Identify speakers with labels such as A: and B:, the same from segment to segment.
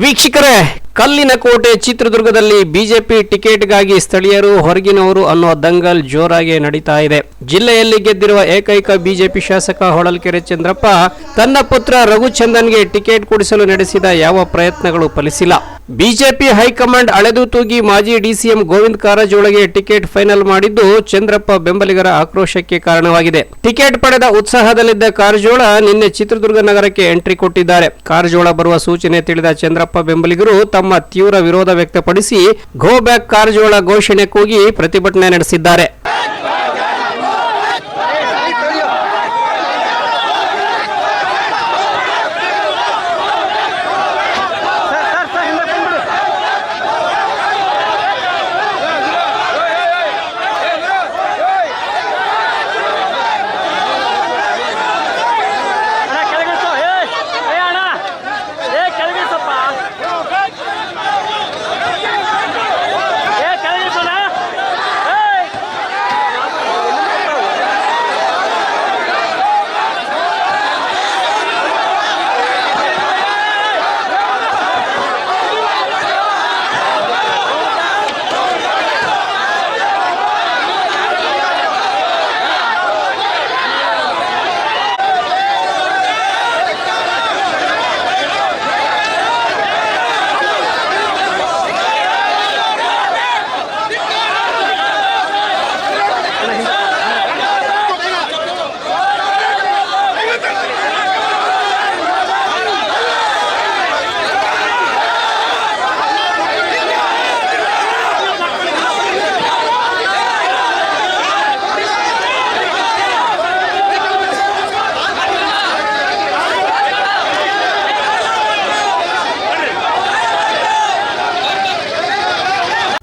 A: ವೀಕ್ಷಕರೇ, ಕಲ್ಲಿನ ಕೋಟೆ ಚಿತ್ರದುರ್ಗದಲ್ಲಿ ಬಿಜೆಪಿ ಟಿಕೆಟ್ಗಾಗಿ ಸ್ಥಳೀಯರು ಹೊರಗಿನವರು ಅನ್ನೋ ದಂಗಲ್ ಜೋರಾಗಿ ನಡೀತಾ ಇದೆ. ಜಿಲ್ಲೆಯಲ್ಲಿ ಗೆದ್ದಿರುವ ಏಕೈಕ ಬಿಜೆಪಿ ಶಾಸಕ ಹೊಳಲ್ಕೆರೆ ಚಂದ್ರಪ್ಪ ತನ್ನ ಪುತ್ರ ರಘುಚಂದನ್ಗೆ ಟಿಕೆಟ್ ಕೊಡಿಸಲು ನಡೆಸಿದ ಯಾವ ಪ್ರಯತ್ನಗಳು ಫಲಿಸಿಲ್ಲ. ಬಿಜೆಪಿ ಹೈಕಮಾಂಡ್ ಅಳೆದು ತೂಗಿ ಮಾಜಿ ಡಿಸಿಎಂ ಗೋವಿಂದ ಕಾರಜೋಳಗೆ ಟಿಕೆಟ್ ಫೈನಲ್ ಮಾಡಿದ್ದು ಚಂದ್ರಪ್ಪ ಬೆಂಬಲಿಗರ ಆಕ್ರೋಶಕ್ಕೆ ಕಾರಣವಾಗಿದೆ. ಟಿಕೆಟ್ ಪಡೆದ ಉತ್ಸಾಹದಲ್ಲಿದ್ದ ಕಾರಜೋಳ ನಿನ್ನೆ ಚಿತ್ರದುರ್ಗ ನಗರಕ್ಕೆ ಎಂಟ್ರಿ ಕೊಟ್ಟಿದ್ದಾರೆ. ಕಾರಜೋಳ ಬರುವ ಸೂಚನೆ ತಿಳಿದ ಚಂದ್ರಪ್ಪ ಬೆಂಬಲಿಗರು ತಮ್ಮ ತೀವ್ರ ವಿರೋಧ ವ್ಯಕ್ತಪಡಿಸಿ ಗೋ ಬ್ಯಾಕ್ ಕಾರಜೋಳ ಘೋಷಣೆ ಕೂಗಿ ಪ್ರತಿಭಟನೆ ನಡೆಸಿದ್ದಾರೆ.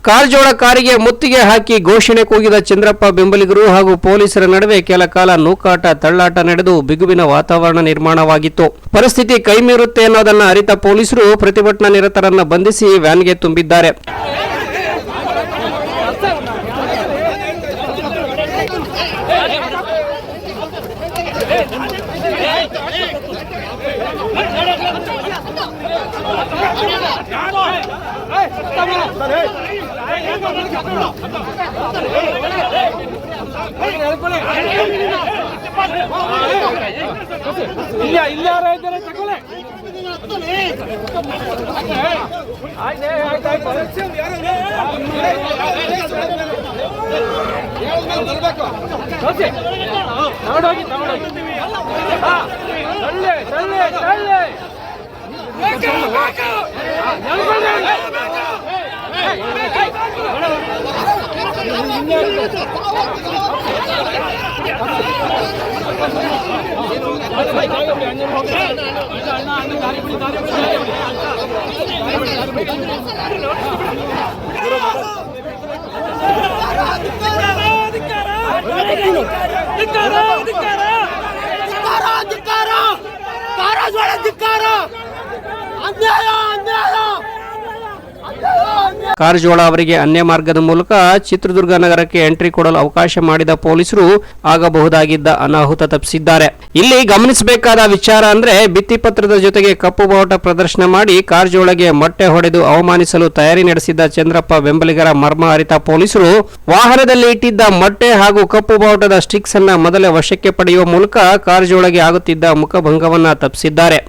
A: ಕಾರಜೋಳ ಕಾರಿಗೆ ಮುತ್ತಿಗೆ ಹಾಕಿ ಘೋಷಣೆ ಕೂಗಿದ ಚಂದ್ರಪ್ಪ ಬೆಂಬಲಿಗರು ಹಾಗೂ ಪೊಲೀಸರ ನಡುವೆ ಕೆಲ ಕಾಲ ನೂಕಾಟ, ತಳ್ಳಾಟ ನಡೆದು ಬಿಗುವಿನ ವಾತಾವರಣ ನಿರ್ಮಾಣವಾಗಿತ್ತು. ಪರಿಸ್ಥಿತಿ ಕೈಮೀರುತ್ತೆ ಅನ್ನೋದನ್ನ ಅರಿತ ಪೊಲೀಸರು ಪ್ರತಿಭಟನಾ ನಿರತರನ್ನ ಬಂಧಿಸಿ ವ್ಯಾನ್ಗೆ ತುಂಬಿದ್ದಾರೆ.
B: ಇಲ್ಲ ಇಲ್ಲ ಯಾರೋ ಇದ್ದಾರೆ ತಗೊಳ್ಳಿ. ತಗೊಂಡೋಗಿ ತಗೊಂಡೋಗಿ. ಹಾ, ತಳ್ಳಿ ತಳ್ಳಿ ತಳ್ಳಿ.
C: ಧಿಕ್ಕಾರ ಧಿಕ್ಕಾರ ಕಾರಜೋಳ ಧಿಕ್ಕಾರ ಅನ್ಯಾಯ ಅನ್ಯಾಯ ಅನ್ಯಾಯ ಅನ್ಯಾಯ
A: ಕಾರಜೋಳ ಅವರಿಗೆ ಅನ್ಯ ಮಾರ್ಗದ ಮೂಲಕ ಚಿತ್ರದುರ್ಗ ನಗರಕ್ಕೆ ಎಂಟ್ರಿ ಕೊಡಲು ಅವಕಾಶ ಮಾಡಿದ ಪೊಲೀಸರು ಆಗಬಹುದಾಗಿದ್ದ ಅನಾಹುತ ತಪ್ಪಿಸಿದ್ದಾರೆ. ಇಲ್ಲಿ ಗಮನಿಸಬೇಕಾದ ವಿಚಾರ ಅಂದ್ರೆ ಭಿತ್ತಿಪತ್ರದ ಜೊತೆಗೆ ಕಪ್ಪು ಬಾವುಟ ಪ್ರದರ್ಶನ ಮಾಡಿ ಕಾರಜೋಳಗೆ ಮೊಟ್ಟೆ ಹೊಡೆದು ಅವಮಾನಿಸಲು ತಯಾರಿ ನಡೆಸಿದ್ದ ಚಂದ್ರಪ್ಪ ಬೆಂಬಲಿಗರ ಮರ್ಮ ಅರಿತ ಪೊಲೀಸರು ವಾಹನದಲ್ಲಿ ಇಟ್ಟಿದ್ದ ಮೊಟ್ಟೆ ಹಾಗೂ ಕಪ್ಪು ಬಾವುಟದ ಸ್ಟಿಕ್ಸ್ ಅನ್ನ ಮೊದಲೇ ವಶಕ್ಕೆ ಪಡೆಯುವ ಮೂಲಕ ಕಾರಜೋಳಗೆ ಆಗುತ್ತಿದ್ದ ಮುಖಭಂಗವನ್ನ ತಪ್ಪಿಸಿದ್ದಾರೆ.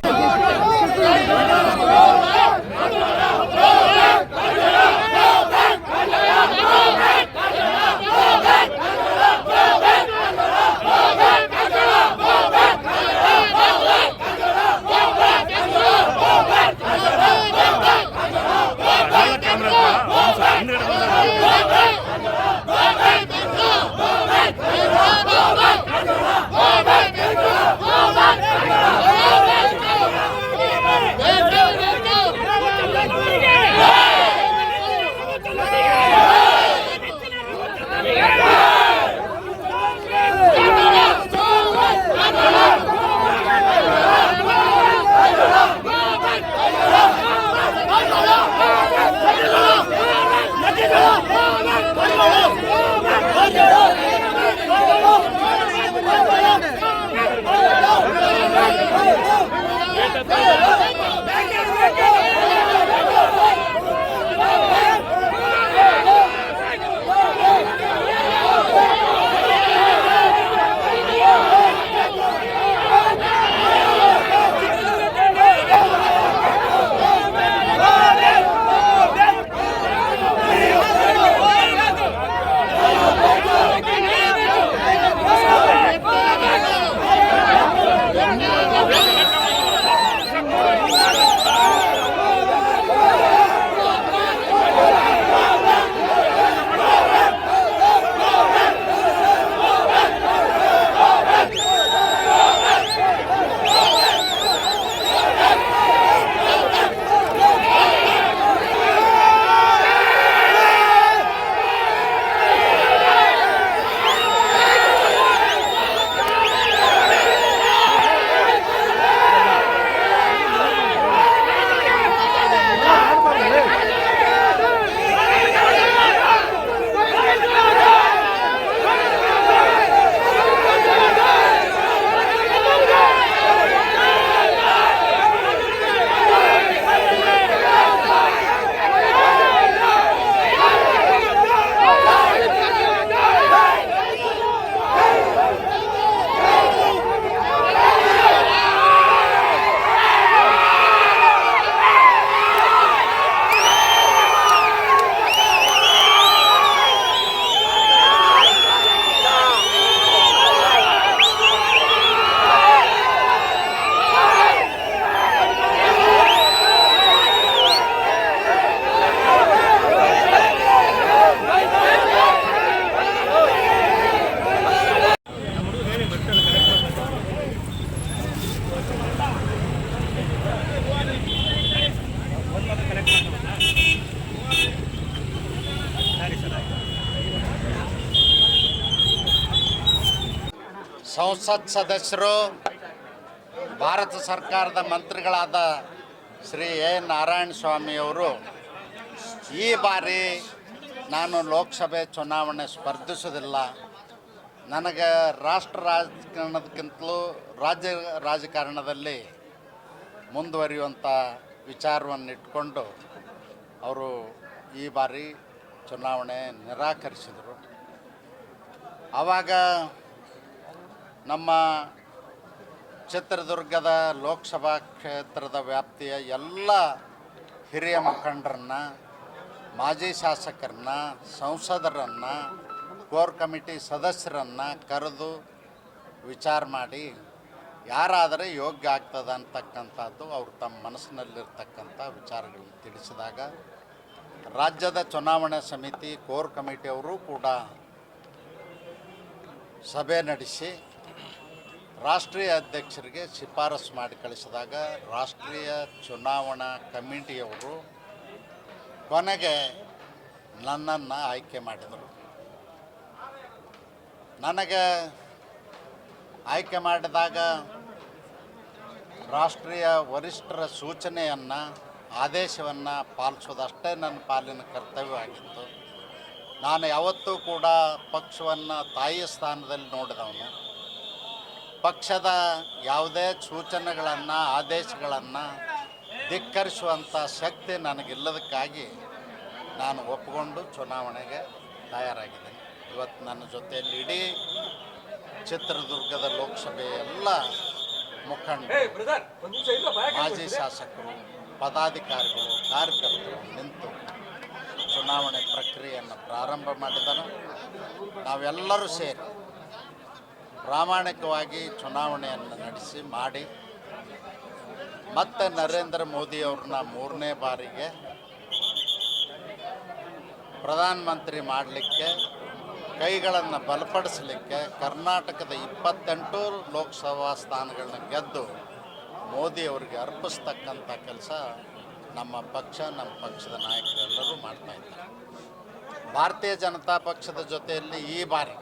D: ಸಂಸತ್ ಸದಸ್ಯರು, ಭಾರತ ಸರ್ಕಾರದ ಮಂತ್ರಿಗಳಾದ ಶ್ರೀ ಎ ನಾರಾಯಣ ಸ್ವಾಮಿಯವರು ಈ ಬಾರಿ ನಾನು ಲೋಕಸಭೆ ಚುನಾವಣೆ ಸ್ಪರ್ಧಿಸೋದಿಲ್ಲ ನನಗೆ ರಾಷ್ಟ್ರ ರಾಜಕಾರಣದಕ್ಕಿಂತಲೂ ರಾಜ್ಯ ರಾಜಕಾರಣದಲ್ಲಿ ಮುಂದುವರಿಯುವಂಥ ವಿಚಾರವನ್ನು ಇಟ್ಕೊಂಡು ಅವರು ಈ ಬಾರಿ ಚುನಾವಣೆ ನಿರಾಕರಿಸಿದರು. ಆವಾಗ ನಮ್ಮ ಚಿತ್ರದುರ್ಗದ ಲೋಕಸಭಾ ಕ್ಷೇತ್ರದ ವ್ಯಾಪ್ತಿಯ ಎಲ್ಲ ಹಿರಿಯ ಮುಖಂಡರನ್ನ, ಮಾಜಿ ಶಾಸಕರನ್ನ, ಸಂಸದರನ್ನು, ಕೋರ್ ಕಮಿಟಿ ಸದಸ್ಯರನ್ನು ಕರೆದು ವಿಚಾರ ಮಾಡಿ ಯಾರಾದರೆ ಯೋಗ್ಯ ಆಗ್ತದೆ ಅಂತಕ್ಕಂಥದ್ದು ಅವರು ತಮ್ಮ ಮನಸ್ಸಿನಲ್ಲಿರ್ತಕ್ಕಂಥ ವಿಚಾರಗಳನ್ನು ತಿಳಿಸಿದಾಗ ರಾಜ್ಯದ ಚುನಾವಣಾ ಸಮಿತಿ ಕೋರ್ ಕಮಿಟಿಯವರು ಕೂಡ ಸಭೆ ನಡೆಸಿ ರಾಷ್ಟ್ರೀಯ ಅಧ್ಯಕ್ಷರಿಗೆ ಶಿಫಾರಸು ಮಾಡಿ ಕಳಿಸಿದಾಗ ರಾಷ್ಟ್ರೀಯ ಚುನಾವಣಾ ಕಮಿಟಿಯವರು ಕೊನೆಗೆ ನನ್ನನ್ನು ಆಯ್ಕೆ ಮಾಡಿದರು. ನನಗೆ ಆಯ್ಕೆ ಮಾಡಿದಾಗ ರಾಷ್ಟ್ರೀಯ ವರಿಷ್ಠರ ಸೂಚನೆಯನ್ನು, ಆದೇಶವನ್ನು ಪಾಲಿಸೋದಷ್ಟೇ ನನ್ನ ಪಾಲಿನ ಕರ್ತವ್ಯವಾಗಿತ್ತು ನಾನು ಯಾವತ್ತೂ ಕೂಡ ಪಕ್ಷವನ್ನು ತಾಯಿಯ ಸ್ಥಾನದಲ್ಲಿ ನೋಡಿದವನು. ಪಕ್ಷದ ಯಾವುದೇ ಸೂಚನೆಗಳನ್ನು ಆದೇಶಗಳನ್ನು ಧಿಕ್ಕರಿಸುವಂಥ ಶಕ್ತಿ ನನಗಿಲ್ಲದಕ್ಕಾಗಿ ನಾನು ಒಪ್ಪಿಕೊಂಡು ಚುನಾವಣೆಗೆ ತಯಾರಾಗಿದ್ದೇನೆ. ಇವತ್ತು ನನ್ನ ಜೊತೆಯಲ್ಲಿ ಇಡೀ ಚಿತ್ರದುರ್ಗದ ಲೋಕಸಭೆ ಎಲ್ಲ ಮುಖಂಡರು ಮಾಜಿ ಶಾಸಕರು ಪದಾಧಿಕಾರಿಗಳು ಕಾರ್ಯಕರ್ತರು ನಿಂತು ಚುನಾವಣೆ ಪ್ರಕ್ರಿಯೆಯನ್ನು ಪ್ರಾರಂಭ ಮಾಡಿದರು. ನಾವೆಲ್ಲರೂ ಸೇರಿ ಪ್ರಾಮಾಣಿಕವಾಗಿ ಚುನಾವಣೆಯನ್ನು ನಡೆಸಿ ಮಾಡಿ, ಮತ್ತೆ ನರೇಂದ್ರ ಮೋದಿ ಅವ್ರನ್ನ ಮೂರನೇ ಬಾರಿಗೆ ಪ್ರಧಾನಮಂತ್ರಿ ಮಾಡಲಿಕ್ಕೆ, ಕೈಗಳನ್ನು ಬಲಪಡಿಸಲಿಕ್ಕೆ ಕರ್ನಾಟಕದ ಇಪ್ಪತ್ತೆಂಟು ಲೋಕಸಭಾ ಸ್ಥಾನಗಳನ್ನ ಗೆದ್ದು ಮೋದಿ ಅವರಿಗೆ ಅರ್ಪಿಸ್ತಕ್ಕಂಥ ಕೆಲಸ ನಮ್ಮ ಪಕ್ಷ, ನಮ್ಮ ಪಕ್ಷದ ನಾಯಕರೆಲ್ಲರೂ ಮಾಡ್ತಾ ಇದ್ದಾರೆ. ಭಾರತೀಯ ಜನತಾ ಪಕ್ಷದ ಜೊತೆಯಲ್ಲಿ ಈ ಬಾರಿ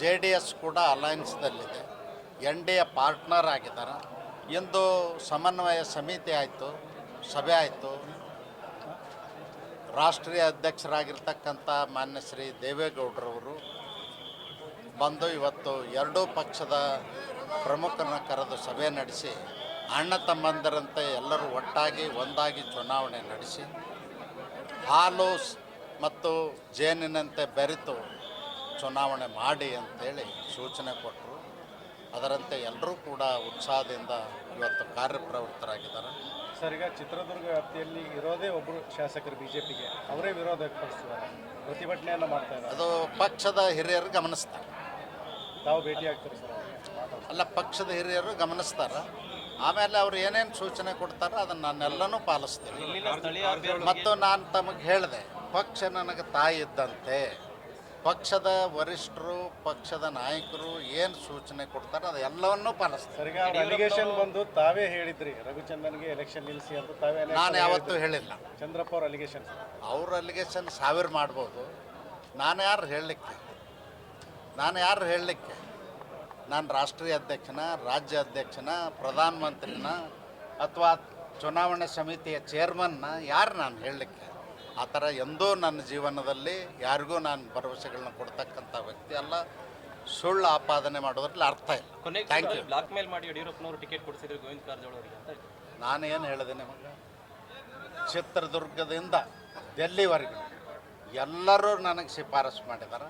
D: ಜೆ ಡಿ ಎಸ್ ಕೂಡ ಅಲಯನ್ಸ್ದಲ್ಲಿದೆ ಎನ್ ಡಿ ಎ ಪಾರ್ಟ್ನರ್ ಆಗಿದ್ದಾರೆ. ಇಂದು ಸಮನ್ವಯ ಸಮಿತಿ ಆಯಿತು, ಸಭೆ ಆಯಿತು. ರಾಷ್ಟ್ರೀಯ ಅಧ್ಯಕ್ಷರಾಗಿರ್ತಕ್ಕಂಥ ಮಾನ್ಯ ಶ್ರೀ ದೇವೇಗೌಡರವರು ಬಂದು ಇವತ್ತು ಎರಡೂ ಪಕ್ಷದ ಪ್ರಮುಖರನ್ನ ಕರೆದು ಸಭೆ ನಡೆಸಿ, ಅಣ್ಣ ತಮ್ಮಂದರಂತೆ ಎಲ್ಲರೂ ಒಟ್ಟಾಗಿ ಒಂದಾಗಿ ಚುನಾವಣೆ ನಡೆಸಿ, ಹಾಲು ಮತ್ತು ಜೇನಿನಂತೆ ಬೆರೆತು ಚುನಾವಣೆ ಮಾಡಿ ಅಂತೇಳಿ ಸೂಚನೆ ಕೊಟ್ಟರು. ಅದರಂತೆ ಎಲ್ಲರೂ ಕೂಡ ಉತ್ಸಾಹದಿಂದ ಇವತ್ತು ಕಾರ್ಯಪ್ರವೃತ್ತರಾಗಿದ್ದಾರೆ.
E: ಸರ್ ಈಗ ಚಿತ್ರದುರ್ಗ ವ್ಯಾಪ್ತಿಯಲ್ಲಿ ಇರೋದೇ ಒಬ್ಬರು ಶಾಸಕರು ಬಿಜೆಪಿಗೆ. ಅವರೇ ವಿರೋಧ ವ್ಯಕ್ತಪಡಿಸ್ತಾರೆ ಪ್ರತಿಭಟನೆಯನ್ನು ಮಾಡ್ತಾರೆ
D: ಅದು ಪಕ್ಷದ ಹಿರಿಯರು ಗಮನಿಸ್ತಾರೆ.
E: ತಾವು ಭೇಟಿ ಆಗ್ತಾರೆ ಸರ್
D: ಅಲ್ಲ ಪಕ್ಷದ ಹಿರಿಯರು ಗಮನಿಸ್ತಾರೆ. ಆಮೇಲೆ ಅವ್ರು ಏನೇನು ಸೂಚನೆ ಕೊಡ್ತಾರೋ ಅದನ್ನು ನಾನೆಲ್ಲನೂ ಪಾಲಿಸ್ತೀನಿ. ಮತ್ತು ನಾನು ತಮಗೆ ಹೇಳಿದೆ ಪಕ್ಷ ನನಗೆ ತಾಯಿ ಇದ್ದಂತೆ. ಪಕ್ಷದ ವರಿಷ್ಠರು ಪಕ್ಷದ ನಾಯಕರು ಏನು ಸೂಚನೆ ಕೊಡ್ತಾರೆ ಅದೆಲ್ಲವನ್ನೂ ಪಾಲಿಸ್ತಾರೆ.
E: ಅಲಿಗೇಷನ್ ಬಂದು ತಾವೇ ಹೇಳಿದ್ರಿ ರಘುಚಂದನ್ಗೆ ಎಲೆಕ್ಷನ್ ನಿಲ್ಲಿಸಿ ಅಂತ ತಾವೇ
D: ನಾನು ಯಾವತ್ತೂ ಹೇಳಿಲ್ಲ.
E: ಚಂದ್ರಪ್ಪ ಅವ್ರ ಅಲಿಗೇಷನ್
D: ಅವ್ರ ಅಲಿಗೇಷನ್ ಸಾವಿರ ಮಾಡ್ಬೋದು. ನಾನು ಯಾರು ಹೇಳಲಿಕ್ಕೆ? ನಾನು ಯಾರು ಹೇಳಲಿಕ್ಕೆ? ನಾನು ರಾಷ್ಟ್ರೀಯ ಅಧ್ಯಕ್ಷನ ರಾಜ್ಯ ಅಧ್ಯಕ್ಷನ ಪ್ರಧಾನಮಂತ್ರಿನ ಅಥವಾ ಚುನಾವಣಾ ಸಮಿತಿಯ ಚೇರ್ಮನ್ನ ಯಾರು ನಾನು ಹೇಳಲಿಕ್ಕೆ? ಆ ಥರ ಎಂದೂ ನನ್ನ ಜೀವನದಲ್ಲಿ ಯಾರಿಗೂ ನಾನು ಭರವಸೆಗಳನ್ನ ಕೊಡ್ತಕ್ಕಂಥ ವ್ಯಕ್ತಿ ಅಲ್ಲ. ಸುಳ್ಳು ಆಪಾದನೆ ಮಾಡೋದ್ರಲ್ಲಿ ಅರ್ಥ ಇಲ್ಲ. ಥ್ಯಾಂಕ್ ಯು
B: ಬ್ಲಾಕ್ ಮೇಲ್ ಮಾಡಿ ಯಡಿಯೂರಪ್ಪನವರು ಟಿಕೆಟ್ ಕೊಡಿಸಿದ್ರು ಗೋವಿಂದ ಕಾರಜೋಳ ಅವರಿಗೆ ಅಂತ
D: ನಾನೇನು ಹೇಳಿದೆ ನಿಮಗೆ? ಚಿತ್ರದುರ್ಗದಿಂದ ಡೆಲ್ಲಿವರೆಗೆ ಎಲ್ಲರೂ ನನಗೆ ಶಿಫಾರಸು ಮಾಡಿದ್ದಾರೆ.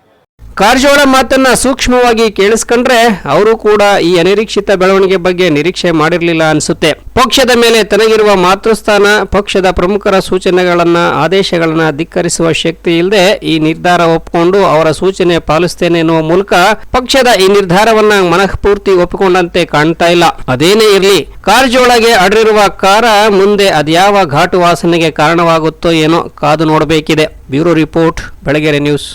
A: ಕಾರಜೋಳ ಮಾತನ್ನ ಸೂಕ್ಷ್ಮವಾಗಿ ಕೇಳಿಸ್ಕೊಂಡ್ರೆ ಅವರು ಕೂಡ ಈ ಅನಿರೀಕ್ಷಿತ ಬೆಳವಣಿಗೆ ಬಗ್ಗೆ ನಿರೀಕ್ಷೆ ಮಾಡಿರಲಿಲ್ಲ ಅನಿಸುತ್ತೆ. ಪಕ್ಷದ ಮೇಲೆ ತನಗಿರುವ ಮಾತೃಸ್ಥಾನ, ಪಕ್ಷದ ಪ್ರಮುಖರ ಸೂಚನೆಗಳನ್ನ, ಆದೇಶಗಳನ್ನ ಧಿಕ್ಕರಿಸುವ ಶಕ್ತಿ ಇಲ್ಲದೆ ಈ ನಿರ್ಧಾರ ಒಪ್ಪಿಕೊಂಡು ಅವರ ಸೂಚನೆ ಪಾಲಿಸ್ತೇನೆ ಎನ್ನುವ ಮೂಲಕ ಪಕ್ಷದ ಈ ನಿರ್ಧಾರವನ್ನ ಮನಃಪೂರ್ತಿ ಒಪ್ಪಿಕೊಂಡಂತೆ ಕಾಣ್ತಾ ಇಲ್ಲ. ಅದೇನೇ ಇರಲಿ, ಕಾರಜೋಳಗೆ ಅಡರಿರುವ ಕಾರ ಮುಂದೆ ಅದ್ಯಾವ ಘಾಟು ವಾಸನೆಗೆ ಕಾರಣವಾಗುತ್ತೋ ಏನೋ ಕಾದು ನೋಡಬೇಕಿದೆ. Bureau report, Belagere news.